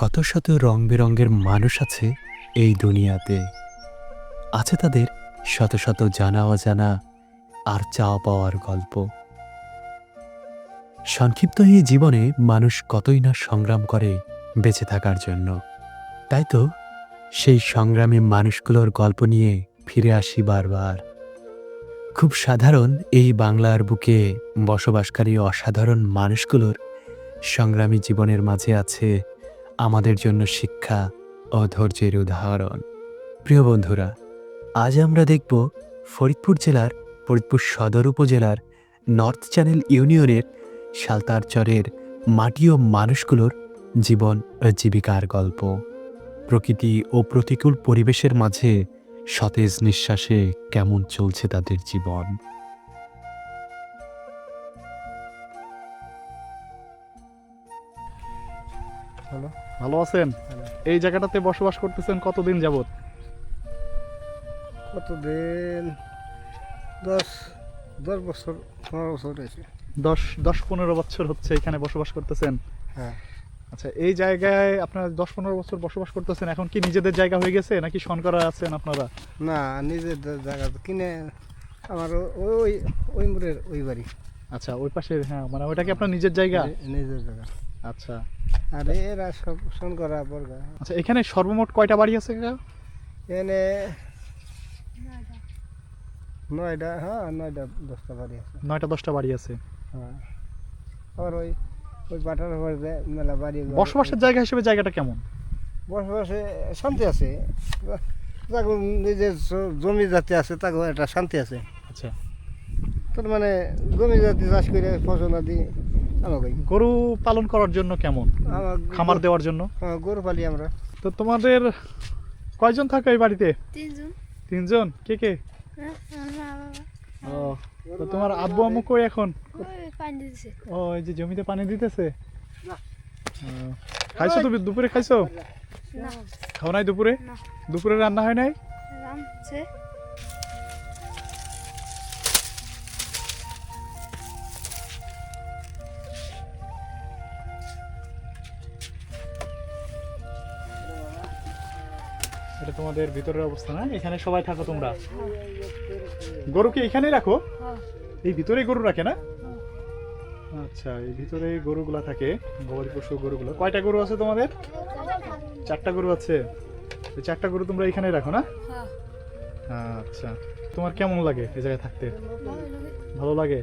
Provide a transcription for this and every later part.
কত শত রং বেরঙের মানুষ আছে এই দুনিয়াতে। আছে তাদের শত শত জানা অজানা আর চাওয়া পাওয়ার গল্প। সংক্ষিপ্ত এই জীবনে মানুষ কতই না সংগ্রাম করে বেঁচে থাকার জন্য। তাই তো সেই সংগ্রামী মানুষগুলোর গল্প নিয়ে ফিরে আসি বারবার। খুব সাধারণ এই বাংলার বুকে বসবাসকারী অসাধারণ মানুষগুলোর সংগ্রামী জীবনের মাঝে আছে আমাদের জন্য শিক্ষা ও ধৈর্যের উদাহরণ। প্রিয় বন্ধুরা, আজ আমরা দেখব ফরিদপুর জেলার ফরিদপুর সদর উপজেলার নর্থ চ্যানেল ইউনিয়নের সালতারচরের মাটি ও মানুষগুলোর জীবন জীবিকার গল্প। প্রকৃতি ও প্রতিকূল পরিবেশের মাঝে সতেজ নিঃশ্বাসে কেমন চলছে তাদের জীবন? হ্যালো ভালো আছেন? এই জায়গাটাতে বসবাস করতেছেন কতদিন যাবত কতদিন? দশ দশ বছর পনেরো বছর হয়েছে। দশ দশ পনেরো বছর হচ্ছে এখানে বসবাস করতেছেন? হ্যাঁ। আচ্ছা এই জায়গায় আপনারা দশ পনেরো বছর বসবাস করতেছেন এখন কি নিজেদের জায়গা হয়ে গেছে নাকি শনকরা আছেন আপনারা? না নিজের জা- জায়গা কিনে আমার ওই ওই মুড়ের ওই বাড়ি। আচ্ছা ওই পাশে হ্যাঁ মানে ওইটা কি আপনার নিজের জায়গা? নিজের জায়গা। আচ্ছা। আর এরা সব শোন করা বর্গা। আচ্ছা এখানে সর্বমোট কয়টা বাড়ি আছে? এনে নয়টা হ্যাঁ নয়টা দশটা বাড়ি আছে। নয়টা দশটা বাড়ি আছে। হ্যাঁ। আবার ওই ওই বাটার উপরে মেলা বাড়ি বসবাসের জায়গা হিসেবে জায়গাটা কেমন? বসবাসে শান্তি আছে। তাকে নিজের জমি জাতি আছে তাকে একটা শান্তি আছে। আচ্ছা। তার মানে জমি জাতি চাষ করে ফসল আদি গরু পালন করার জন্য কেমন? খামার দেওয়ার জন্য? হ্যাঁ, গরু পালি আমরা। তো তোমাদের কয়জন থাকে এই বাড়িতে? তিনজন। তিনজন? কে কে? হ্যাঁ, ও তো তোমার আব্বু আম্মু কই এখন? ওই পানি দিতেছে ও এই যে জমিতে পানি দিতেছে? না। খাইছো তুমি? দুপুরে খাইছো? খাও নাই দুপুরে? দুপুরে রান্না হয় নাই? এটা তোমাদের ভিতরের অবস্থা না? এখানে সবাই থাকো তোমরা। গরু কি এখানেই রাখো? এই ভিতরেই গরু রাখে না? আচ্ছা এই ভিতরে গরুগুলা থাকে, গবাদি পশু গরুগুলো। কয়টা গরু আছে তোমাদের? চারটা গরু আছে। এই চারটা গরু তোমরা এখানেই রাখো না? আচ্ছা তোমার কেমন লাগে এই জায়গায় থাকতে? ভালো লাগে?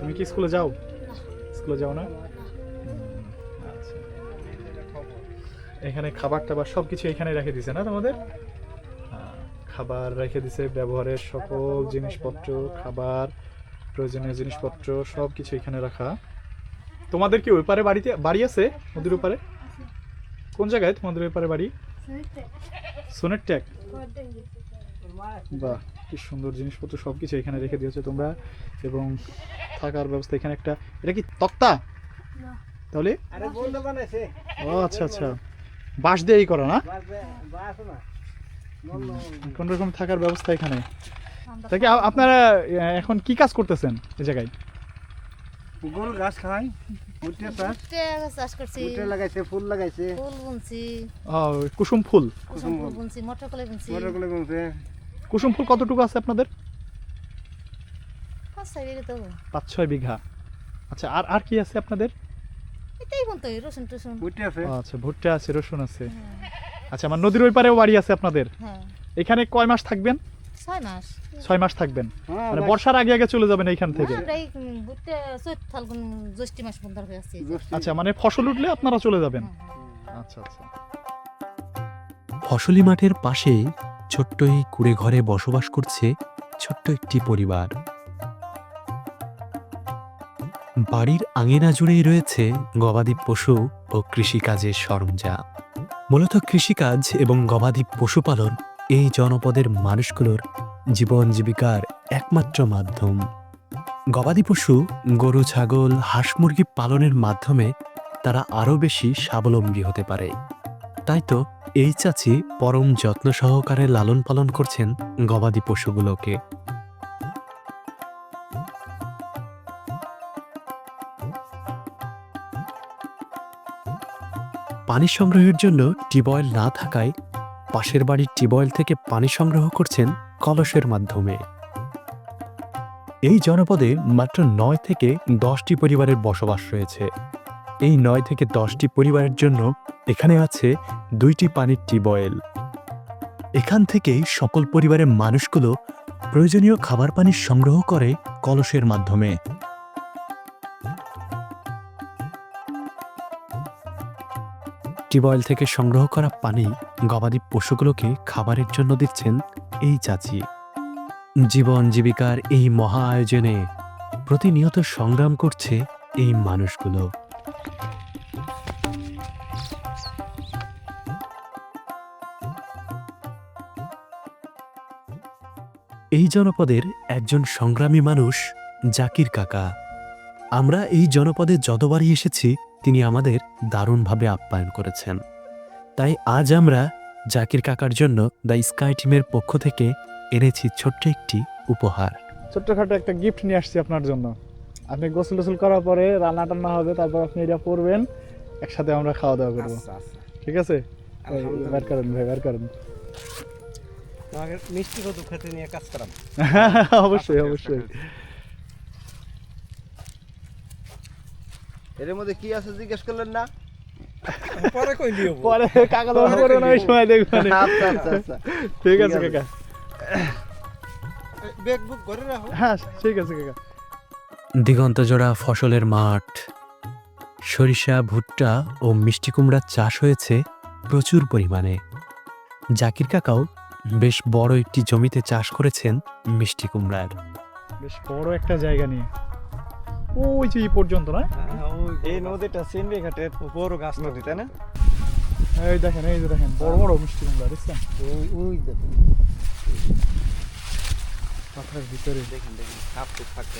তুমি কি স্কুলে যাও? স্কুলে যাও না? এখানে খাবার টাবার সব কিছু এখানে রেখে দিছে না তোমাদের? খাবার রেখে দিছে ব্যবহারের সকল জিনিসপত্র খাবার প্রয়োজনীয় জিনিসপত্র সব কিছু এখানে রাখা। তোমাদের কি ওই পারে বাড়িতে বাড়ি আছে নদীর ওপারে? কোন জায়গায় তোমাদের ওই পারে বাড়ি? সোনের ট্যাগ বাহ কি সুন্দর জিনিসপত্র সব কিছু এখানে রেখে দিয়েছ তোমরা। এবং থাকার ব্যবস্থা এখানে একটা এটা কি তক্তা? তাহলে? আরে বলতে বানাইছে। ও আচ্ছা আচ্ছা। বাঁশ দিয়েই করো না? কোন রকম থাকার ব্যবস্থা এখানে? তা কি আ- আপনারা এখন কি কাজ করতেছেন এই জায়গায়? গরু ঘাস খাই উঠে চাষ। চাষ করছি। উঠে লাগাইছে ফুল লাগাইছে। ফুল বুনছি। ও, কুসুম ফুল? কুসুম ফুল বুনছি মটর কলাই বুনছি। মটর কলে গুনছে কুসুম ফুল কতটুকু আছে আপনাদের? পাঁচ ছয় বিঘে পাঁচ ছয় বিঘা। আচ্ছা আর আর কি আছে আপনাদের? এটাই বুনতো রসুন টসুন। উঠে আছে। আচ্ছা ভুট্টা আছে রসুন আছে। আচ্ছা আমার নদীর ওই পারেও বাড়ি আছে আপনাদের? হ্যাঁ। এখানে কয় মাস থাকবেন? ছয় মাস। ছয় মাস থাকবেন। হ্যাঁ, মানে বর্ষার আগে আগে চলে যাবেন এইখান থেকে? মাস হয়ে। আচ্ছা মানে ফসল উঠলে আপনারা চলে যাবেন? হ্যাঁ, আচ্ছা আচ্ছা। ফসলি মাঠের পাশেই ছোট্ট এই কুড়ে ঘরে বসবাস করছে ছোট্ট একটি পরিবার। বাড়ির আঙিনা জুড়েই রয়েছে গবাদি পশু ও কৃষিকাজের সরঞ্জাম। মূলত কৃষিকাজ এবং গবাদি পশুপালন এই জনপদের মানুষগুলোর জীবন জীবিকার একমাত্র মাধ্যম। গবাদি পশু, গরু, ছাগল, হাঁস মুরগি পালনের মাধ্যমে তারা আরও বেশি স্বাবলম্বী হতে পারে। তাই তো এই চাচি পরম যত্ন সহকারে লালন পালন করছেন গবাদি পশুগুলোকে। পানি সংগ্রহের জন্য টিউবওয়েল না থাকায় পাশের বাড়ির টিউবওয়েল থেকে পানি সংগ্রহ করছেন কলসের মাধ্যমে। এই জনপদে মাত্র নয় থেকে দশটি পরিবারের বসবাস রয়েছে। এই নয় থেকে দশটি পরিবারের জন্য এখানে আছে দুইটি পানির টিউবওয়েল এখান থেকেই সকল পরিবারের মানুষগুলো প্রয়োজনীয় খাবার পানি সংগ্রহ করে কলসের মাধ্যমে। টিউবওয়েল থেকে সংগ্রহ করা পানি গবাদি পশুগুলোকে খাবারের জন্য দিচ্ছেন এই চাচি। জীবন জীবিকার এই মহা আয়োজনে প্রতিনিয়ত সংগ্রাম করছে এই মানুষগুলো। এই জনপদের একজন সংগ্রামী মানুষ জাকির কাকা। আমরা এই জনপদে যতবারই এসেছি তিনি আমাদের দারুণভাবে আপ্যায়ন করেছেন। তাই আজ আমরা জাকির কাকার জন্য দ্য স্কাই টিমের পক্ষ থেকে এনেছি ছোট্ট একটি উপহার। ছোট্টখাটো একটা গিফট নিয়ে আসছি আপনার জন্য। আপনি গোসল টোসল করার পরে রান্না টান্না হবে তারপর আপনি এটা পরবেন একসাথে আমরা খাওয়া দাওয়া করব। আচ্ছা আচ্ছা। ঠিক আছে? বের করেন ভাই বের করেন। মিষ্টি কত খেতে নিয়ে কাজ করাম অবশ্যই অবশ্যই। এর মধ্যে কি আছে জিজ্ঞেস করলেন না? পরে কই দিও পরে কাকা করে না ওই সময় দেখবেন। আচ্ছা আচ্ছা আচ্ছা। ঠিক আছে কাকা। ব্যাগ বুক করে রাখো। হ্যাঁ ঠিক আছে কাকা। দিগন্তজোড়া ফসলের মাঠ। সরিষা ভুট্টা ও মিষ্টি কুমড়ার চাষ হয়েছে প্রচুর পরিমাণে। জাকির কাকাও বেশ বড় একটি জমিতে চাষ করেছেন মিষ্টি কুমড়ার। বেশ বড় একটা জায়গা নিয়ে। ওই যে পর্যন্ত না? এই নদীটা ঘাটের বড় গাছ নদী তাই না? এই দেখেন এই যে দেখেন বড় বড় মিষ্টি কুমড়া দেখছেন? ওই ওই দেখুন। পাথার ভিতরে। দেখুন দেখুন সাপ তো থাকতে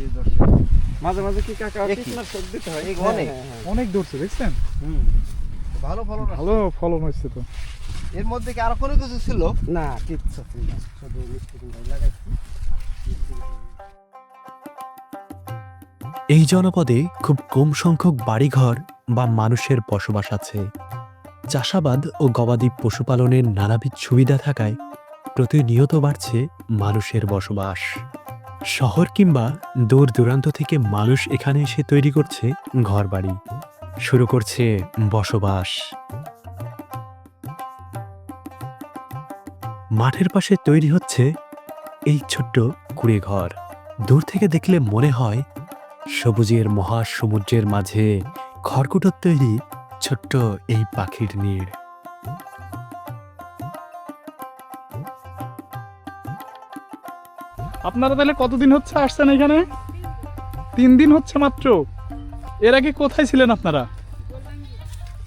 এই দর্শক মাঝে মাঝে কি কাকা কীটনাশক দিতে হয়? অনেক অনেক দূরছে দেখছেন? ভালো ফলন ভালো ফলন হচ্ছে তো। এর মধ্যে কি আরও কোনো কিছু ছিল? না কিচ্ছু না। শুধু মিষ্টি লাগাইছি। এই জনপদে খুব কম সংখ্যক বাড়িঘর বা মানুষের বসবাস আছে। চাষাবাদ ও গবাদি পশুপালনের নানাবিধ সুবিধা থাকায় প্রতিনিয়ত বাড়ছে মানুষের বসবাস। শহর কিংবা দূর দূরান্ত থেকে মানুষ এখানে এসে তৈরি করছে ঘরবাড়ি। শুরু করছে বসবাস। মাঠের পাশে তৈরি হচ্ছে এই ছোট্ট কুড়ে ঘর দূর থেকে দেখলে মনে হয় সবুজের মহাসমুদ্রের মাঝে খড়কুটোর তৈরি ছোট্ট এই পাখির নীড়। আপনারা তাহলে কতদিন হচ্ছে আসছেন এখানে? তিন দিন হচ্ছে মাত্র। এর আগে কোথায় ছিলেন আপনারা?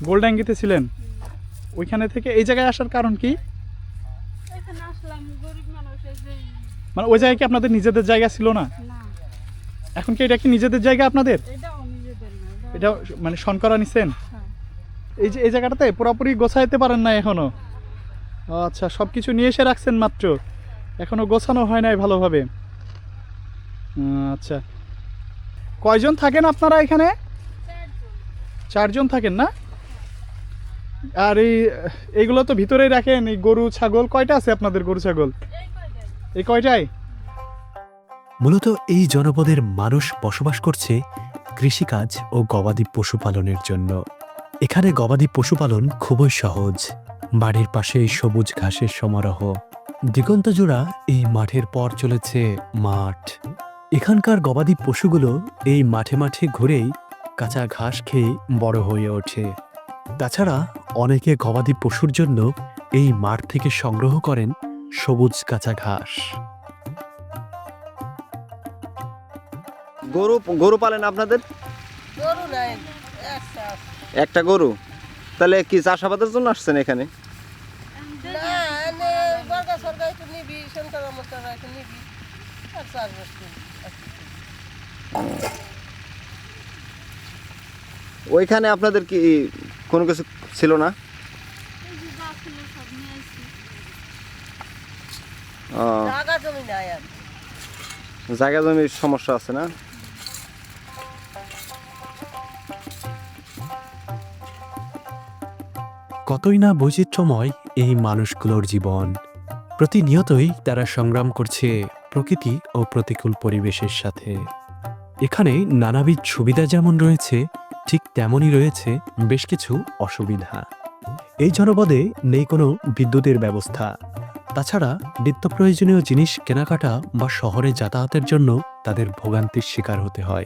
গোল্ডাঙ্গিতে ছিলেন। ওইখানে থেকে এই জায়গায় আসার কারণ কি? মানে ওই জায়গায় কি আপনাদের নিজেদের জায়গা ছিল না? এখন কি এটা কি নিজেদের জায়গা আপনাদের? এটাও এটা মানে শনকরা নিছেন? হ্যাঁ। এই যে এই জায়গাটাতে পুরোপুরি গোছাইতে পারেন না এখনও? আচ্ছা সব কিছু নিয়ে এসে রাখছেন মাত্র। এখনও গোছানো হয় নাই ভালোভাবে। আচ্ছা। কয়জন থাকেন আপনারা এখানে? চারজন থাকেন না? আর এই এইগুলো তো ভিতরেই রাখেন এই গরু ছাগল কয়টা আছে আপনাদের গরু ছাগল? মূলত এই জনপদের মানুষ বসবাস করছে কৃষিকাজ ও গবাদি পশুপালনের জন্য। এখানে গবাদি পশুপালন খুবই সহজ। বাড়ির পাশে সবুজ ঘাসের সমারোহ। দিগন্তজোড়া এই মাঠের পর চলেছে মাঠ। এখানকার গবাদি পশুগুলো এই মাঠে মাঠে ঘুরেই কাঁচা ঘাস খেয়ে বড় হয়ে ওঠে। তাছাড়া অনেকে গবাদি পশুর জন্য এই মাঠ থেকে সংগ্রহ করেন সবুজ কাঁচা ঘাস। গরু গরু পালেন আপনাদের? গরু নাই একটা একটা গরু? তাহলে কি চাষাবাদের জন্য আসছেন এখানে? ওইখানে আপনাদের কি কোনো কিছু ছিল না? জায়গা জমির সমস্যা আছে না? কতই না বৈচিত্র্যময় এই মানুষগুলোর জীবন। প্রতিনিয়তই তারা সংগ্রাম করছে প্রকৃতি ও প্রতিকূল পরিবেশের সাথে। এখানে নানাবিধ সুবিধা যেমন রয়েছে ঠিক তেমনই রয়েছে বেশ কিছু অসুবিধা। এই জনপদে নেই কোনো বিদ্যুতের ব্যবস্থা। তাছাড়া নিত্য প্রয়োজনীয় জিনিস কেনাকাটা বা শহরে যাতায়াতের জন্য তাদের ভোগান্তির শিকার হতে হয়।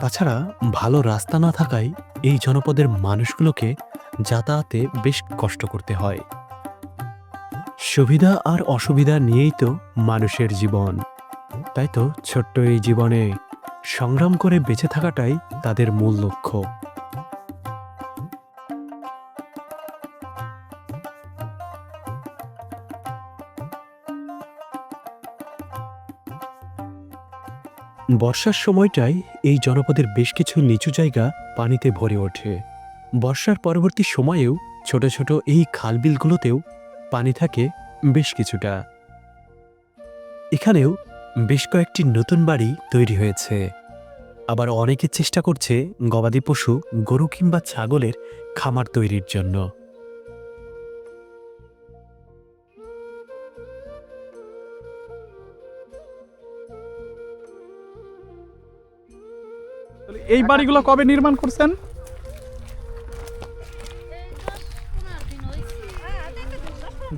তাছাড়া ভালো রাস্তা না থাকায় এই জনপদের মানুষগুলোকে যাতায়াতে বেশ কষ্ট করতে হয়। সুবিধা আর অসুবিধা নিয়েই তো মানুষের জীবন। তাই তো ছোট্ট এই জীবনে সংগ্রাম করে বেঁচে থাকাটাই তাদের মূল লক্ষ্য। বর্ষার সময়টায় এই জনপদের বেশ কিছু নিচু জায়গা পানিতে ভরে ওঠে। বর্ষার পরবর্তী সময়েও ছোট ছোট এই খালবিলগুলোতেও পানি থাকে বেশ কিছুটা। এখানেও বেশ কয়েকটি নতুন বাড়ি তৈরি হয়েছে। আবার অনেকে চেষ্টা করছে গবাদি পশু, গরু কিংবা ছাগলের খামার তৈরির জন্য। এই বাড়িগুলো কবে নির্মাণ করছেন?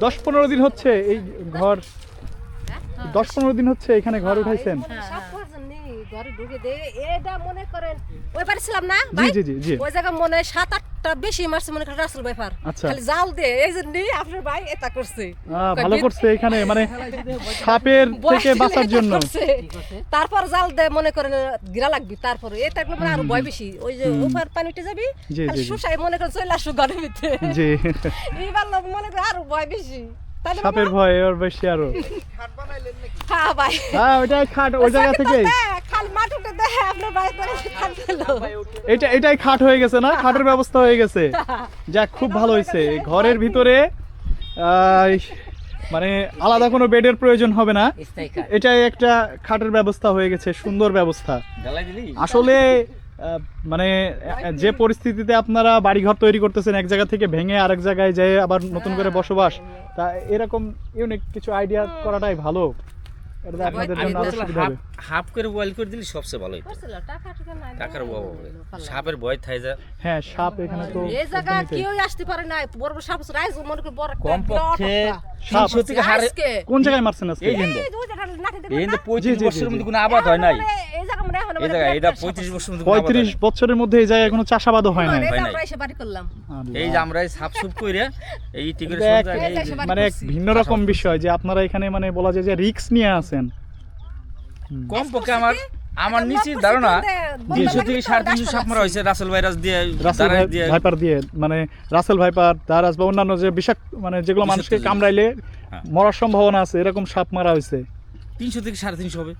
দশ পনেরো দিন হচ্ছে এই ঘর। দশ পনেরো দিন হচ্ছে এখানে ঘর উঠাইছেন? সব করছেন নি, ঘরে ঢুকে এটা মনে করেন ওই পারছিলাম না জি জি জি জি। ওই জায়গা মনে হয় সাত আটটা বেশি মারছে মনে করেন রাসেল ভাই পার খালি জাল দিয়ে এই জন্য আপনার ভাই এটা করছে। ভালো করছে এখানে মানে সাপের থেকে বাঁচার জন্য। তারপর জাল দে মনে করেন গিরা লাগবি তারপরে এই থাকলে মানে আরও ভয় বেশি। ওই যে ওপার পানিতে যাবি। শুষাই মনে করেন চলে আসো ঘরের ভিতরে। জি। মনে করে আরও ভয় বেশি। সাপের ভয় ওর বেশি আরও। হ্যাঁ ভাই। হ্যাঁ ওইটাই খাট ওই জায়গা থেকে খালি আপনার ভাই খাট এটা এটাই খাট হয়ে গেছে না? খাটের ব্যবস্থা হয়ে গেছে। যাক খুব ভালো হয়েছে। ঘরের ভিতরে আহ, মানে আলাদা কোনো বেডের প্রয়োজন হবে না। এটাই একটা খাটের ব্যবস্থা হয়ে গেছে সুন্দর ব্যবস্থা। আসলে মানে যে পরিস্থিতিতে আপনারা বাড়িঘর তৈরি করতেছেন এক জায়গা থেকে ভেঙে আরেক জায়গায় যেয়ে আবার নতুন করে বসবাস তা এরকম ইউনিক কিছু আইডিয়া করাটাই ভালো? এটা আপনাদের আমি জন্য আরও বলছিলাম সুবিধা হাফ হবে। হাফ করে বয়েল করে দিলে সবচেয়ে ভালো হতো করছিল টাকা টুকা নাই টাকার অভাব হবে। সাপের ভয় থাই যা। হ্যাঁ সাপ এখানে তো এই জায়গা কেউ আসতে পারে না বড় বড় সাপ রাইজ মনে করে বড় একটা কমপক্ষে তিনশো থেকে হারে কোন জায়গায় মারছেন আজকে? এই হিন্দে এই দুই জায়গা লাঠি দেখবেন এই না? পঁয়ত্রিশ বছরের মধ্যে কোনো আবাদ হয় নাই। এই জায়গা না এই জায়গায় এটা পঁয়ত্রিশ বছরের মধ্যে কোনো পঁয়ত্রিশ হয়। বছরের মধ্যে এই জায়গায় কোনো চাষাবাদও হয় নাই। এই যে আমরা সাপ সুপ করে এই মানে এক ভিন্ন রকম বিষয় যে আপনারা এখানে মানে বলা যায় যে রিক্স নিয়ে আছেন কম পক্ষে আমার আমার লোক ধারণা পরিচিত দে, তিনশো বলতে থেকে সাড়ে তিনশো সাপ মারা হয়েছে রাসেল ভাইরাস দিয়ে রাসেল ভাইপার দিয়ে মানে রাসেল ভাইপার দারাজ বা অন্যান্য যে বিষাক্ত মানে যেগুলো মানুষকে। কামড়াইলে হ্যাঁ। মরার সম্ভাবনা আছে এরকম সাপ মারা হয়েছে। তিনশো থেকে সাড়ে তিনশো হবে।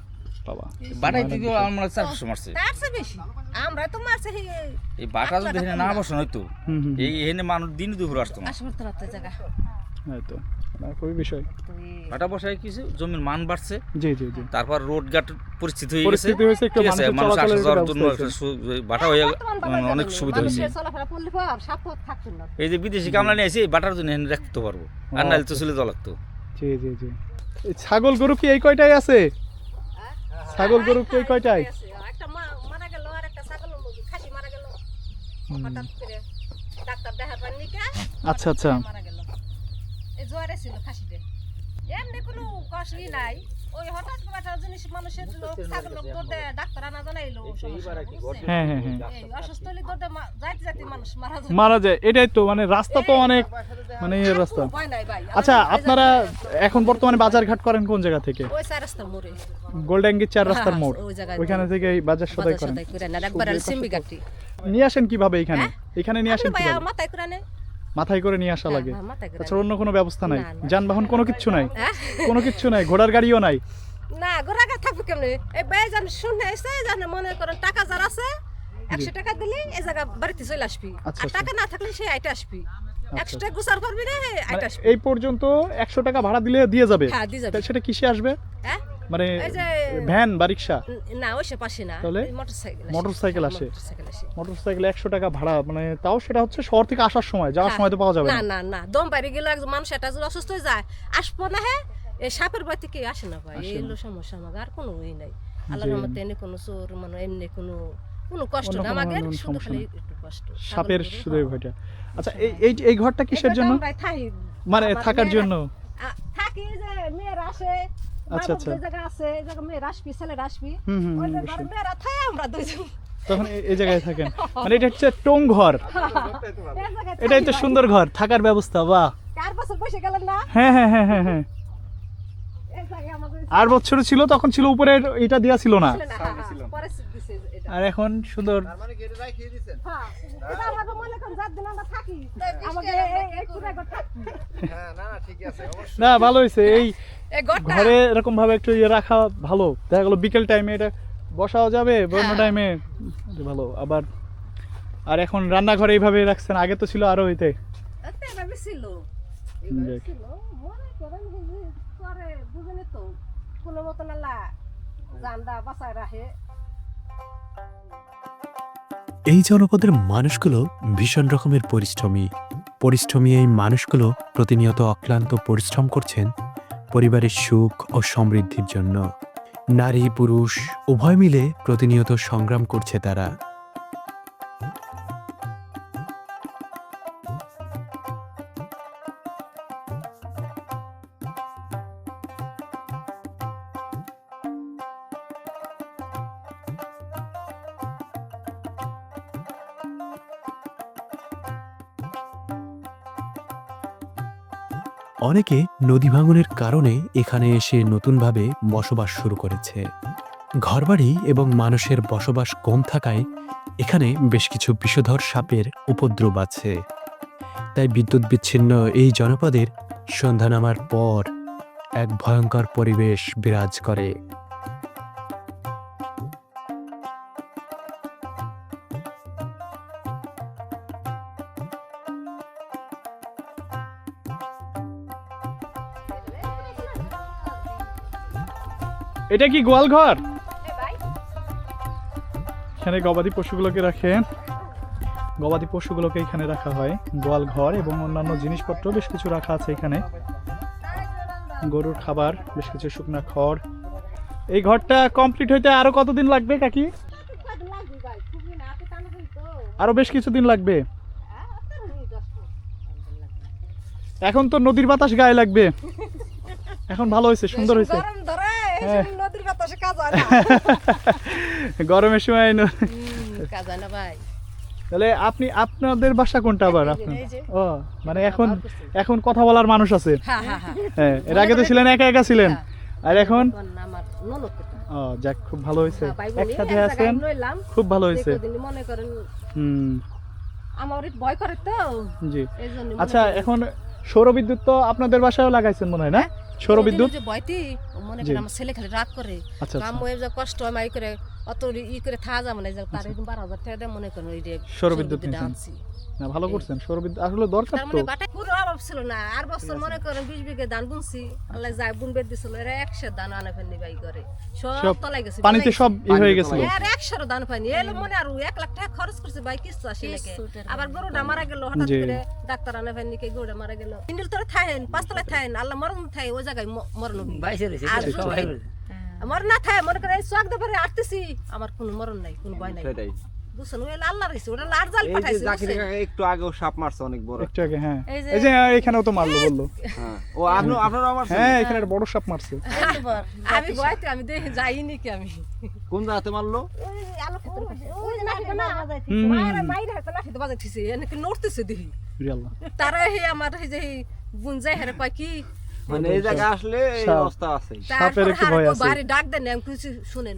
বাবা। বাটাই থেকে আমার চারশো মারছে। বেশি। আমরা তো মারছে এই বাটা যদি না বসানো হয়তো হুম হুম এই এখানে মানুষ দিন দুপুর আসতো না। জায়গা হয়তো। খুবই বিষয়। বাটা বসায় কিছু জমির মান বাড়ছে। জি জি জি। তারপর রোড ঘাট পরিস্থিতি হয়ে গেছে। পরিস্থিতি হয়েছে একটু মানুষ আসা যাওয়ার জন্য। বাটা হয়ে অনেক সুবিধা হয়েছে। এই যে বিদেশি কামলা নিয়ে এসে এই বাটার জন্য এখানে রাখতে পারব। আর নাহলে তো চলে যাওয়া লাগতো। জি জি জি। এই ছাগল গরু কি এই কয়টাই আছে? ছাগল গরু কি এই কয়টাই একটা মারা গেল আর একটা ছাগল খাসি মারা গেল। হঠাৎ করে ডাক্তার দেখার পার নিকে আচ্ছা আচ্ছা। মারা গেল। এই জ্বরে ছিল খাসিতে। এমনি কোনো কষ্টই নাই। ওই হঠাৎ করে একটা জিনিস মানুষের লোক ছাগল লোক দৌড় ডাক্তার আনা জানাইলো হ্যাঁ হ্যাঁ হ্যাঁ। অসুস্থ হলে দৌড় যাইতে যাইতে মানুষ মারা যায়। মারা যায় এটাই তো মানে রাস্তা তো অনেক মানে ইয়ের রাস্তা। উপায় নাই ভাই। আচ্ছা আপনারা এখন বর্তমানে বাজার ঘাট করেন কোন জায়গা থেকে? ওই চার রাস্তার মোড়ে। চার রাস্তার মোড়। ওই ওইখানে থেকে বাজার সদাই করেন। একবার সিম্বি নিয়ে আসেন কীভাবে এখানে? এখানে নিয়ে আসেন কীভাবে? মাথায় করে মাথায় করে নিয়ে আসা হ্যাঁ, লাগে। হ্যাঁ, তাছাড়া অন্য কোনো ব্যবস্থা নাই। যানবাহন কোনো কিচ্ছু নাই। হ্যাঁ? কোনো কিচ্ছু নাই ঘোড়ার গাড়িও নাই। না গোরাগা থাকবে কেমনে? এই ভাই জান শুনে এসে জানে মনে করেন টাকা যার আছে একশো টাকা দিলে এই জায়গা বাড়িতে চলে আসবি। আচ্ছা, আর আচ্ছা। টাকা না থাকলে সে আসবি। করবি না মানে এই পর্যন্ত একশো টাকা ভাড়া দিলে দিয়ে যাবে। হ্যাঁ দিয়ে যাবে। সেটা কিসে আসবে? হ্যাঁ? মানে ভ্যান বা রিক্সা? না ওই পাশে না। তাহলে? মোটরসাইকেল মোটরসাইকেল আসে? মোটরসাইকেল একশো টাকা ভাড়া মানে তাও সেটা হচ্ছে শহর থেকে আসার সময় যাওয়ার হ্যাঁ। সময় তো পাওয়া যাবে না না। না দম বাইরে গেলে একজন মানুষ একটা যদি অসুস্থ হয়ে যায় আসব না হ্যাঁ এই সাপের আসে না ভাই এই হলো সমস্যা আমাকে আর কোনো ই নাই। আল্লাহ জি। রহমতে এনে কোনো চোর মানে এমনি কোনো কোনো কষ্ট না আমাকে শুধু খালি একটু কষ্ট। সাপের শুধু এই ভয়টা। আচ্ছা এই এই এই ঘরটা কিসের জন্য? মানে থাকার জন্য? থাকি যে মেয়েরা আসে আচ্ছা, আচ্ছা। জায়গা আছে এই জায়গা মেয়েরা আসবি ছেলেরা আসবি। হুম হুম ওই মেয়েরা থাকে আমরা দুইজন। তখন এই- জায়গায় থাকেন। মানে এটা হচ্ছে টং ঘর। এটাই তো সুন্দর ঘর থাকার ব্যবস্থা বাহ। চার বছর বসে গেলেন না? হ্যাঁ হ্যাঁ হ্যাঁ হ্যাঁ হ্যাঁ। আর বছর ছিল তখন ছিল উপরের এটা দেওয়া ছিল না। ছিল না, হ্যাঁ, হ্যাঁ, এটা। আর এখন সুন্দর। তার মানে হ্যাঁ, মনে। হ্যাঁ না না ঠিকই আছে অবশ্যই। না ভালো হয়েছে। এই ঘরে এরকম ভাবে একটু ইয়ে রাখা ভালো। দেখা গেলো বিকেল টাইমে এটা বসাও যাবে অন্য হ্যাঁ। টাইমে ভালো। আবার আর এখন রান্নাঘরে এইভাবে রাখছেন আগে তো ছিল আরও হইতে। এতে ছিল। তো, কোনো মতন আল্লাহ রাখে। এই জনপদের মানুষগুলো ভীষণ রকমের পরিশ্রমী। পরিশ্রমী এই মানুষগুলো প্রতিনিয়ত অক্লান্ত পরিশ্রম করছেন পরিবারের সুখ ও সমৃদ্ধির জন্য নারী পুরুষ উভয় মিলে প্রতিনিয়ত সংগ্রাম করছে তারা। অনেকে নদী ভাঙনের কারণে এখানে এসে নতুনভাবে বসবাস শুরু করেছে। ঘরবাড়ি এবং মানুষের বসবাস কম থাকায় এখানে বেশ কিছু বিষধর সাপের উপদ্রব আছে। তাই বিদ্যুৎ বিচ্ছিন্ন এই জনপদের সন্ধ্যা নামার পর এক ভয়ঙ্কর পরিবেশ বিরাজ করে। এটা কি গোয়াল ঘর? এখানে গবাদি পশুগুলোকে রাখেন। গবাদি পশুগুলোকে এখানে রাখা হয় গোয়াল ঘর এবং অন্যান্য জিনিসপত্র বেশ কিছু রাখা আছে এখানে। গরুর খাবার বেশ কিছু শুকনা খড়। এই ঘরটা কমপ্লিট হইতে আরও কতদিন লাগবে কাকি। আরও বেশ কিছুদিন লাগবে? হ্যাঁ। এখন তো নদীর বাতাস গায়ে লাগবে। এখন ভালো হয়েছে সুন্দর হয়েছে। হ্যাঁ। যে নদীর বাতাসে কাজ হয় না। গরমের সময় ভাই। তাহলে আপনি আপনাদের বাসা কোনটা আবার? আপনার ও মানে এখন এখন কথা বলার মানুষ আছে। হ্যাঁ, হ্যাঁ, হ্যাঁ। হ্যাঁ এর আগে তো ছিলেন একা একা ছিলেন। আর এখন। ও যাক খুব ভালো হয়েছে। হ্যাঁ, একসাথে আছেন খুব ভালো হয়েছে। মনে করেন হুম। আমার ভয় করে তো। জি। আচ্ছা এখন সৌরবিদ্যুৎ তো আপনাদের বাসায়ও লাগাইছেন মনে হয় না? সৌরবিদ্যুৎ? যে ভয়টি। মনে। করেন আমার ছেলে খালি রাগ করে। আচ্ছা আচ্ছা। যে কষ্ট হয় মাই করে অত ই করে থাকা যাবে না তার এরকম বারো হাজার টাকা দিয়ে মনে করেন ওই যে সৌরবিদ্যুৎ আনছি। না ভালো করছেন। সৌরবিদ্যুৎ আসলে দরকার তো। মানে বাটা পুরো অভাব ছিল না। আর বছর মনে করেন বিশ বিঘে ধান বুনছি আল্লাহ যায় বুন বেদ দিছিল এরা একশো ধান আনে ফেলনি বাই করে সব তলাই গেছে পানিতে সব ই হয়ে গেছিল। আর পাইনি। এলো মনে আর এক লাখ টাকা খরচ করছে ভাই কিস্ত আসে নাকি আবার গরুটা মারা গেল হঠাৎ করে ডাক্তার আনে ফেলনি কে গরুটা মারা গেল। ইন্ডিল তোরা থাকেন পাঁচতলায় থাকেন আল্লাহ মরণ থাকে ওই জায়গায় মরণ হবি। আর মর না থাকে মনে করে সোয়াগ দেবারে আটতেছি। আমার কোনো মরণ নাই কোনো ভয় নাই। যে পাঠাইছে জাকির বুঝছেন? কাকা একটু আগেও সাপ মারছে অনেক বড়। একটু আগে হ্যাঁ। এই যে- এখানেও তো মারলো বলল। হ্যাঁ। ও আপনারা আমার হ্যাঁ এখানে একটা বড় সাপ মারছে। আমি ভয়তে আমি দেখে যাইনি কি আমি। কোন জায়গাতে মারলো? ওই আলো ক্ষেতের পাশে, ওই যে লাঠিটা না, হুম, হুম, মায়েরা মাইরা হাতে লাঠিতে বাজাইতেছে, এনেকে নড়তেছে দেখি। রে আল্লাহ তারা হে আমার যে যায় হেরে কয় কি মানে এই জায়গা আসলে এই। অবস্থা আছে সাপের একটু ভয় আছে। বাড়ি ডাক দেন আমি কিছু শুনেন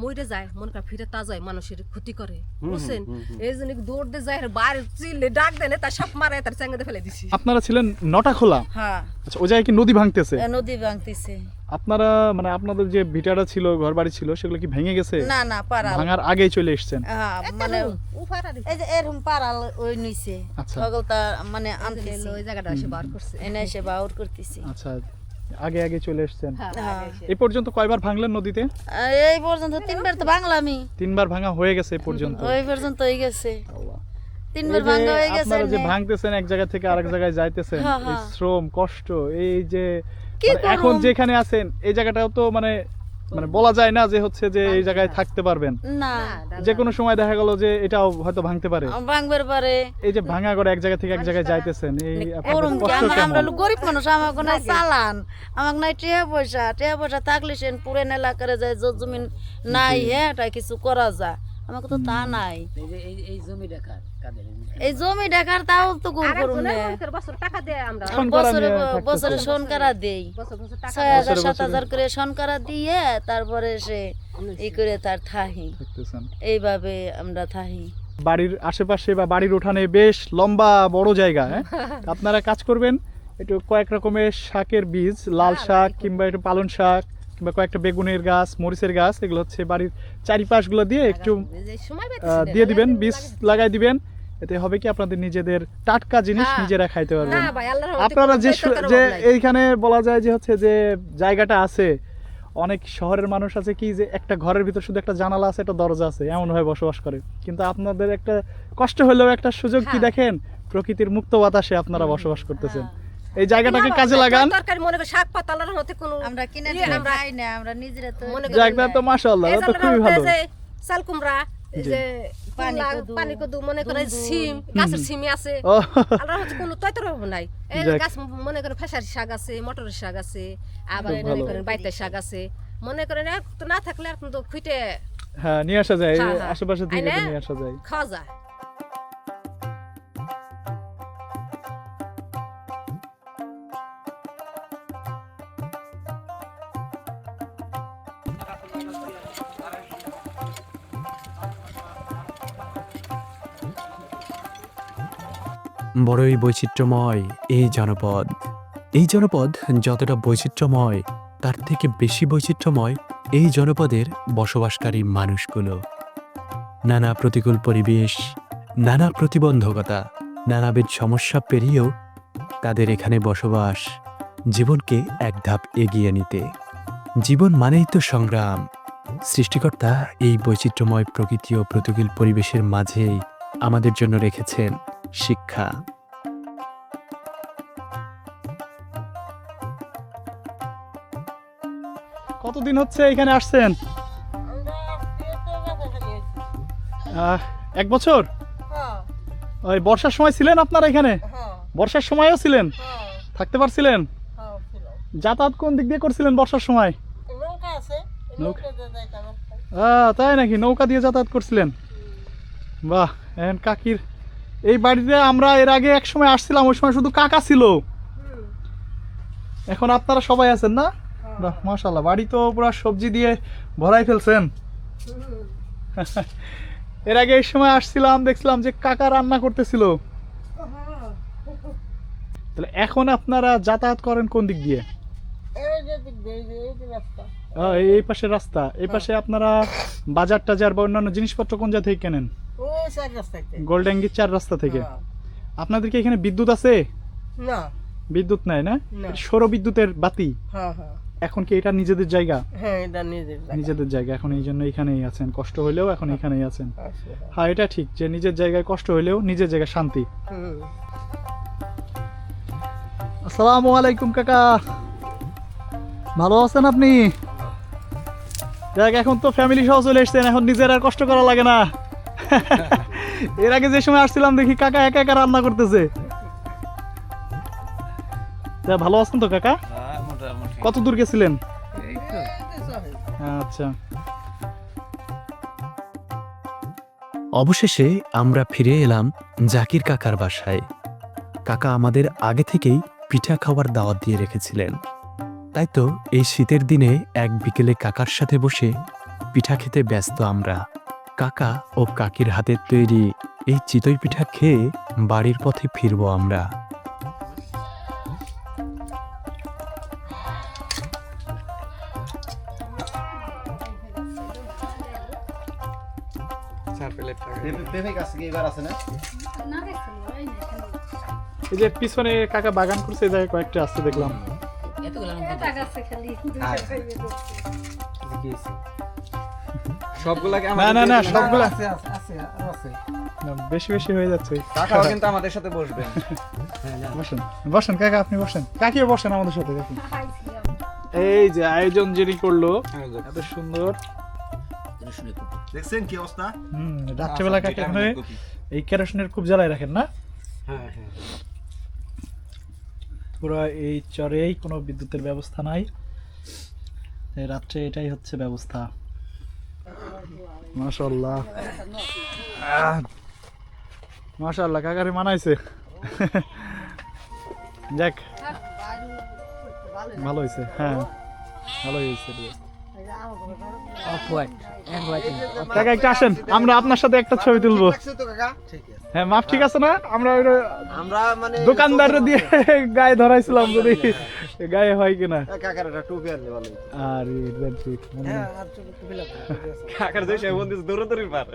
মইরে যায় মনে কর ফিরে তা যায় মানুষের ক্ষতি করে। বুঝছেন? এই জন্য দৌড় দিয়ে যায় বাড়ি চিল্লে ডাক দেন তার সাপ মারে তার চাঙ্গাতে ফেলে দিছি। আপনারা ছিলেন নটা খোলা? হ্যাঁ। আচ্ছা ওই জায়গায় কি নদী ভাঙতেছে? নদী ভাঙতেছে। আপনারা মানে আপনাদের যে ভিটাটা ছিল ঘর বাড়ি ছিল সেগুলো কি ভেঙে গেছে? না না পারাল ভাঙার আগেই চলে এসেছেন। হ্যাঁ মানে এই যে এরকম পারাল ওই নিছে। আচ্ছা। মানে আনতেছে। ওই জায়গাটা এসে বার করছে। এনে এসে বাউর করতেছে। আচ্ছা আগে আগে চলে এসেছেন। হ্যাঁ, হ্যাঁ। এই পর্যন্ত কয়বার ভাঙলেন নদীতে? এই পর্যন্ত তিনবার তো তিনবার ভাঙা হয়ে গেছে এই পর্যন্ত। ওই পর্যন্ত হয়ে গেছে তিনবার ভাঙা হয়ে গেছে আপনারা যে ভাঙতেছেন এক জায়গা থেকে আরেক জায়গায় যাইতেছেন এই হ্যাঁ। শ্রম কষ্ট এই যে মানে এখন যেখানে আছেন এই জায়গাটাও তো মানে মানে বলা যায় না যে হচ্ছে যে এই জায়গায় থাকতে পারবেন। না যে কোনো সময় দেখা গেল যে এটাও হয়তো ভাঙতে পারে। ভাঙবার পারে। এই যে ভাঙা করে এক জায়গা থেকে এক জায়গায় যাইতেছেন এই কষ্ট আমরা আমরা গরিব মানুষ আমাকে কোনো চালান। আমার নাই টেহা পয়সা। টেহা পয়সা থাকলে সেন পুরেন এলাকারে যায় জমিন জমি নাই হ্যাঁ এটা কিছু করা যায়। আমাকে তো তা নাই। এই জমি দেখার তাও তো গুর করুন না বছর টাকা দেয় আমরা। বছরে সনকারা দেই। বছর বছর টাকা ছয় হাজার সাত হাজার করে সনকারা দিয়ে তারপরে সে ই করে তার থাহি। এইভাবে আমরা থাহি। বাড়ির আশেপাশে বা বাড়ির উঠানে বেশ লম্বা বড় জায়গা হ্যাঁ? আপনারা কাজ করবেন একটু কয়েক রকমের শাকের বীজ লাল শাক। কিংবা একটু পালন শাক। কিংবা কয়েকটা বেগুনের গাছ মরিচের গাছ এগুলো হচ্ছে বাড়ির চারিপাশগুলো দিয়ে একটু দিয়ে দিবেন বীজ লাগাই দিবেন। এতে হবে কি আপনাদের নিজেদের টাটকা জিনিস হ্যাঁ। নিজেরা খাইতে পারবেন। আপনারা যে যে এইখানে বলা যায় যে হচ্ছে যে জায়গাটা আছে অনেক শহরের মানুষ আছে কি যে একটা ঘরের ভিতর শুধু একটা জানালা আছে একটা দরজা আছে এমন ভাবে বসবাস করে। কিন্তু আপনাদের একটা কষ্ট হলেও একটা সুযোগ কি হ্যাঁ। দেখেন? প্রকৃতির মুক্ত বাতাসে আপনারা বসবাস করতেছেন। এই জায়গাটাকে কাজে লাগান। তরকারি মনে করে শাক পাতা আল্লাহর রহমতে কোনো আমরা কিনে ইয়ে আমরা খাই না আমরা নিজেরা তো মনে যাক না তো মাশাআল্লাহ এই তো খুবই ভালো। যে চাল কুমড়া এই যে পানি কদু, পানি কদু মনে করে সিম গাছের সিমি আছে। আল্লাহর রহমতে কোনো তৈতর অভাব নাই। এই। গাছ মনে করেন ফেসারি শাক আছে মটরের শাক আছে আবার মনে। করেন বাইতের শাক আছে। মনে করেন এক তো না থাকলে আর কিন্তু খুঁটে হ্যাঁ নিয়ে আসা যায়। এই হ্যাঁ, হ্যাঁ। আশেপাশে থেকে নিয়ে আসা যায়। খাওয়া যায়। বড়ই বৈচিত্র্যময় এই জনপদ। এই জনপদ যতটা বৈচিত্র্যময়, তার থেকে বেশি বৈচিত্র্যময় এই জনপদের বসবাসকারী মানুষগুলো। নানা প্রতিকূল পরিবেশ, নানা প্রতিবন্ধকতা, নানাবিধ সমস্যা পেরিয়েও তাদের এখানে বসবাস, জীবনকে এক ধাপ এগিয়ে নিতে। জীবন মানেই তো সংগ্রাম। সৃষ্টিকর্তা এই বৈচিত্র্যময় প্রকৃতি ও প্রতিকূল পরিবেশের মাঝেই আমাদের জন্য রেখেছেন। শিক্ষা। কতদিন হচ্ছে এখানে আসছেন? আহ, এক বছর? ওই বর্ষার সময় ছিলেন আপনারা এখানে? বর্ষার সময়ও ছিলেন? থাকতে পারছিলেন? যাতায়াত কোন দিক দিয়ে করছিলেন বর্ষার সময়? নৌকা আহ, তাই নাকি? নৌকা দিয়ে যাতায়াত করছিলেন? বাহ এখন কাকির এই বাড়িতে আমরা এর আগে এক সময় আসছিলাম ওই সময় শুধু কাকা ছিল। এখন আপনারা সবাই আছেন না? বাহ মাশাল্লাহ বাড়ি তো পুরো সবজি দিয়ে ভরাই ফেলছেন। এর আগে এই সময় আসছিলাম দেখছিলাম যে কাকা রান্না করতেছিল। তাহলে এখন আপনারা যাতায়াত করেন কোন দিক দিয়ে? এই- এই পাশে রাস্তা। এই পাশে আপনারা বাজার টাজার বা অন্যান্য জিনিসপত্র কোন জায়গা থেকে কেনেন? গোল্ডেঙ্গির চার রাস্তা থেকে? আপনাদের কি এখানে বিদ্যুৎ আছে? না। বিদ্যুৎ নাই না। সৌর বিদ্যুতের বাতি? হ্যাঁ হ্যাঁ। এখন কি এটা নিজেদের জায়গা? হ্যাঁ এটা নিজেদের জায়গা। এখন এই জন্য এখানেই আছেন। কষ্ট হলেও এখন এখানেই আছেন। হ্যাঁ এটা ঠিক যে নিজের জায়গায় কষ্ট হলেও নিজের জায়গায় শান্তি। আসসালামু আলাইকুম কাকা। ভালো আছেন আপনি? দেখ এখন তো ফ্যামিলি সহ চলে এসছেন। এখন নিজের আর কষ্ট করা লাগে না। এর আগে যে সময় আসছিলাম দেখি কাকা একা একা রান্না করতেছে। ভালো আছেন তো কাকা? কত দূর গেছিলেন? আচ্ছা। অবশেষে আমরা ফিরে এলাম জাকির কাকার বাসায়। কাকা আমাদের আগে থেকেই পিঠা খাওয়ার দাওয়াত দিয়ে রেখেছিলেন। তাই তো এই শীতের দিনে এক বিকেলে কাকার সাথে বসে পিঠা খেতে ব্যস্ত আমরা। কাকা ও কাকির হাতের তৈরি এই চিতই পিঠা খেয়ে বাড়ির পথে ফিরব আমরা। আছে এই যে পিছনে কাকা বাগান করছে এই জায়গায় কয়েকটা আসছে দেখলাম। সবগুলাকে না না না সবগুলা আছে আছে আছে না, বেশি বেশি হয়ে যাচ্ছে। কাকাও কিন্তু আমাদের সাথে বসবেন বসেন বসেন কাকা আপনি বসেন। কাকিও বসেন আমাদের সাথে কাকি এই যে আয়োজন যিনি করল এত সুন্দর। দেখছেন কি অবস্থা? হুম রাত্রেবেলা কাকি এই কেরোসিনের খুব জ্বালায় রাখেন না? হ্যাঁ হ্যাঁ। পুরো এই চরেই কোনো বিদ্যুতের ব্যবস্থা নাই। রাত্রে এটাই হচ্ছে ব্যবস্থা। মাশাল্লাহ মাশাল্লাহ কাকারে মানাইছে। যাক ভালো হয়েছে হ্যাঁ। ভালো হয়েছে কাকা একটু আসেন আমরা আপনার সাথে একটা ছবি তুলবো। হ্যাঁ মাপ ঠিক আছে না? আমরা আমরা মানে দোকানদার দিয়ে গায়ে ধরাইছিলাম যদি গায়ে হয় কিনা কাকার একটা টুপি আনলে ভালো। আর brick, মনে নেই। হ্যাঁ আর টুপি লাগবে কাকার যে সে বন্ধু দৌড়াদৌড়ির পার।